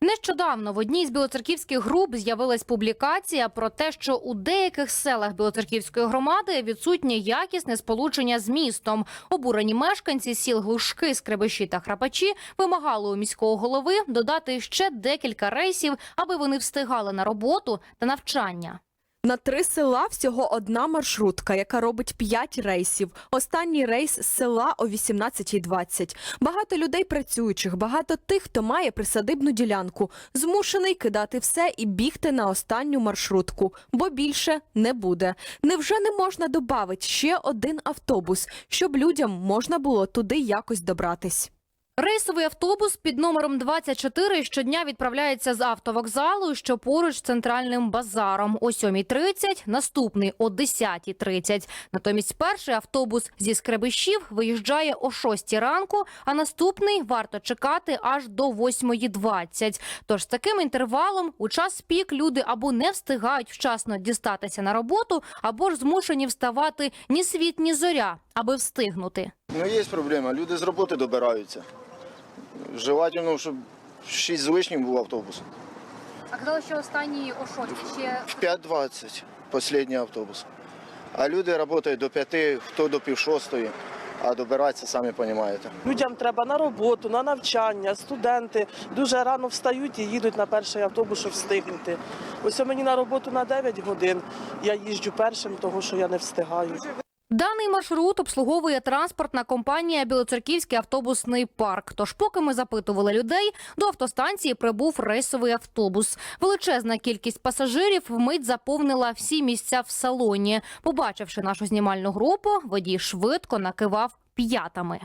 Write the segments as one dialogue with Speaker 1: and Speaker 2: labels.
Speaker 1: Нещодавно в одній з білоцерківських груп з'явилась публікація про те, що у деяких селах білоцерківської громади відсутнє якісне сполучення з містом. Обурені мешканці сіл Глушки, скребиші та Храпачі вимагали у міського голови додати ще декілька рейсів, аби вони встигали на роботу та навчання.
Speaker 2: На три села всього одна маршрутка, яка робить п'ять рейсів. Останній рейс з села о 18.20. Багато людей працюючих, багато тих, хто має присадибну ділянку, змушений кидати все і бігти на останню маршрутку, бо більше не буде. Невже не можна додати ще один автобус, щоб людям можна було туди якось добратись?
Speaker 1: Рейсовий автобус під номером 24 щодня відправляється з автовокзалу, що поруч з центральним базаром о 7.30, наступний о 10.30. Натомість перший автобус зі Скребищів виїжджає о 6 ранку, а наступний варто чекати аж до 8.20. Тож з таким інтервалом у час пік люди або не встигають вчасно дістатися на роботу, або ж змушені вставати ні світ, ні зоря, аби встигнути.
Speaker 3: Ну, є проблема. Люди з роботи добираються. Желательно, щоб 6 з лишнім був автобус.
Speaker 1: А казали, що останній о 6 ще
Speaker 3: В 5.20 останній автобус. А люди працюють до 5, хто до пів шостої, а добиратися, самі розумієте.
Speaker 4: Людям треба на роботу, на навчання. Студенти дуже рано встають і їдуть на перший автобус, щоб встигнути. Ось мені на роботу на 9 годин. Я їжджу першим, тому що я не встигаю.
Speaker 1: Даний маршрут обслуговує транспортна компанія Білоцерківський автобусний парк. Тож, поки ми запитували людей, до автостанції прибув рейсовий автобус. Величезна кількість пасажирів вмить заповнила всі місця в салоні. Побачивши нашу знімальну групу, водій швидко накивав п'ятами.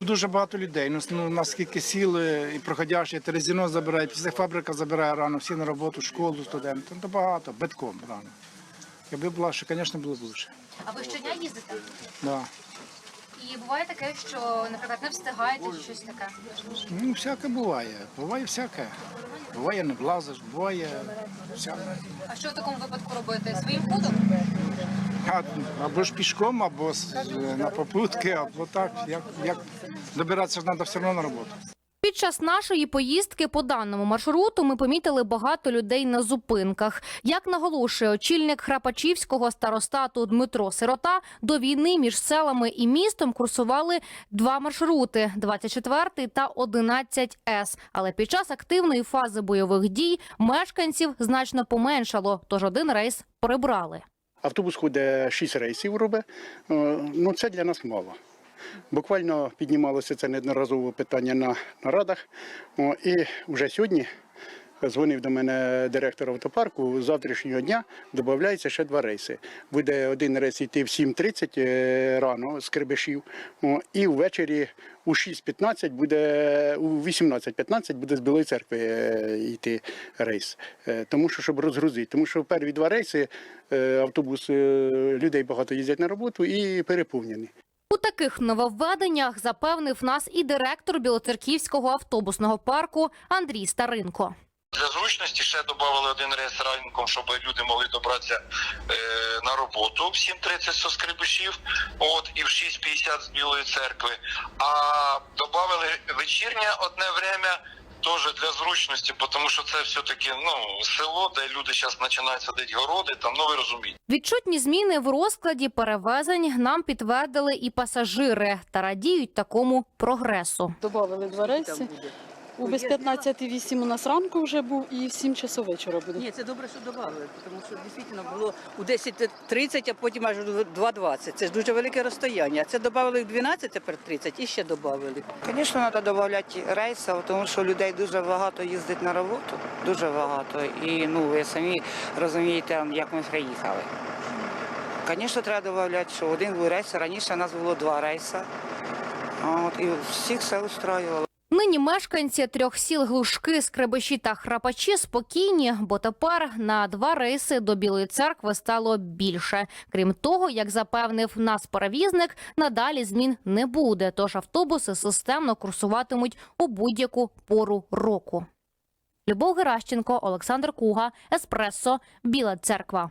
Speaker 5: Дуже багато людей. Ну, наскільки сіли і проходящі, Терезіно забирають, після фабрика забирає рано, всі на роботу, школу, студенти. Ну, то багато, битком рано. Якби була, що, звісно, було б лучше.
Speaker 1: А ви щодня їздите?
Speaker 5: Да.
Speaker 1: І буває таке, що, наприклад, не встигаєте чи щось таке?
Speaker 5: Ну, всяке буває. Буває всяке. Буває не влазиш, буває всяке.
Speaker 1: А що в такому випадку робити? Своїм ходом?
Speaker 5: А, або ж пішком, або з- на попутки, або так. Як, як добиратися ж треба все одно на роботу.
Speaker 1: Час нашої поїздки по даному маршруту ми помітили багато людей на зупинках. Як наголошує очільник Храпачівського старостату Дмитро Сирота, до війни між селами і містом курсували два маршрути: 24 та 11 С. Але під час активної фази бойових дій мешканців значно поменшало, тож один рейс прибрали.
Speaker 6: Автобус ходить 6 рейсів робить. Е, Ну це для нас мало. Буквально піднімалося це неодноразово питання на нарадах. І вже сьогодні дзвонив до мене директор автопарку. З завтрашнього дня додається ще два рейси. Буде один рейс йти в 7.30 е, рано з Кирбишів. О, І ввечері у 6.15 буде, у 18.15 буде з Білої церкви е, йти рейс. Е, Тому що, щоб розгрузити. Тому що в перві два рейси автобус людей багато їздять на роботу і переповнений.
Speaker 1: У таких нововведеннях запевнив нас і директор Білоцерківського автобусного парку Андрій Старинко.
Speaker 7: Для зручності ще додали один рейс ранком, щоб люди могли добратися е, на роботу в 7.30 со скрибушів, от і в 6.50 з Білої церкви. А додали вечірнє одне время. Теж для зручності, тому що це все-таки ну село, де люди зараз починають садити городи, там ну ви розумієте.
Speaker 1: Відчутні зміни в розкладі перевезень нам підтвердили і пасажири та радіють такому прогресу.
Speaker 8: Добавили два рейси. У без 15.08 у нас ранку вже був і в 7 часов вечора буде.
Speaker 9: Ні, це добре, що додали, тому що дійсно було у 10.30, а потім аж у 2.20. Це ж дуже велике розстояння. Це додали в 12, тепер 30 і ще додали.
Speaker 10: Звісно, треба додати рейсів, тому що людей дуже багато їздить на роботу, дуже багато. І ну ви самі розумієте, як ми приїхали. Звісно, треба додати, що один був рейс, раніше у нас було два рейси. От, і всіх все устраювало.
Speaker 1: Нині мешканці трьох сіл Глушки, Скребеші та Храпачі спокійні, бо тепер на два рейси до Білої церкви стало більше. Крім того, як запевнив нас перевізник, надалі змін не буде. Тож автобуси системно курсуватимуть у будь-яку пору року. Любов Геращенко, Олександр Куга, Еспресо, Біла церква.